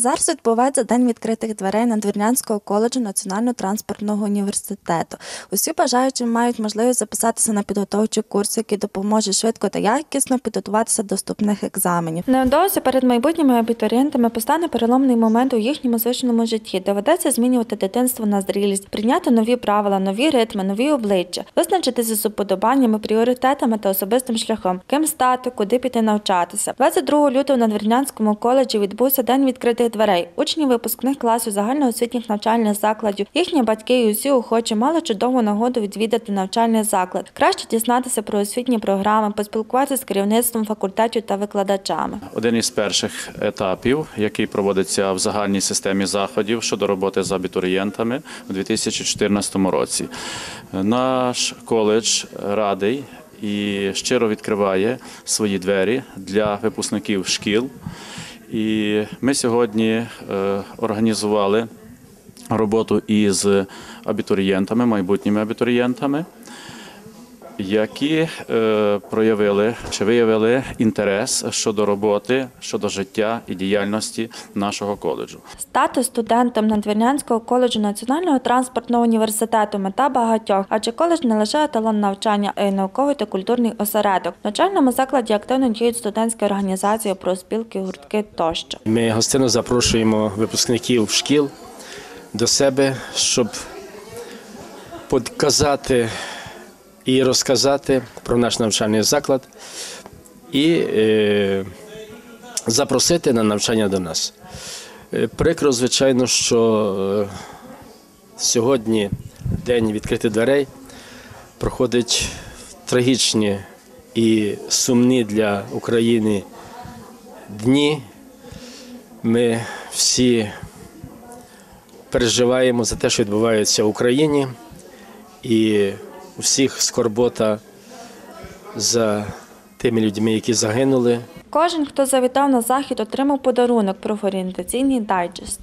Зараз відбувається день відкритих дверей Надвірнянського коледжу Національного транспортного університету. Усі бажаючі мають можливість записатися на підготовчі курси, які допоможуть швидко та якісно підготуватися до вступних екзаменів. Невдовзі перед майбутніми абітурієнтами постане переломний момент у їхньому звичному житті. Доведеться змінювати дитинство на зрілість, прийняти нові правила, нові ритми, нові обличчя, визначитися з уподобаннями, пріоритетами та особистим шляхом, ким стати, куди піти навчатися. 22 лютого на Двірнянському коледжі відбувся день відкритих дверей. Учні випускних класів загальноосвітніх навчальних закладів, їхні батьки і усі охочі мали чудову нагоду відвідати навчальний заклад, краще дізнатися про освітні програми, поспілкуватися з керівництвом факультетів та викладачами. Один із перших етапів, який проводиться в загальній системі заходів щодо роботи з абітурієнтами у 2014 році. Наш коледж радий і щиро відкриває свої двері для випускників шкіл. І ми сьогодні е, організували роботу із абітурієнтами, майбутніми абітурієнтами які е, проявили чи виявили інтерес щодо роботи, щодо життя і діяльності нашого коледжу. Стати студентом Надвірнянського коледжу Національного транспортного університету мета багатьох, адже коледж не лише еталон навчання, а й науковий та культурний осередок. В навчальному закладі активно діють студентські організації, профспілки, гуртки тощо. Ми гостинно запрошуємо випускників шкіл до себе, щоб показати і розказати про наш навчальний заклад і е, запросити на навчання до нас. Е, Прикро, звичайно, що е, сьогодні день відкритих дверей проходить трагічні і сумні для України дні. Ми всі переживаємо за те, що відбувається в Україні, і у всіх скорбота за тими людьми, які загинули. Кожен, хто завітав на захід, отримав подарунок профорієнтаційний дайджест.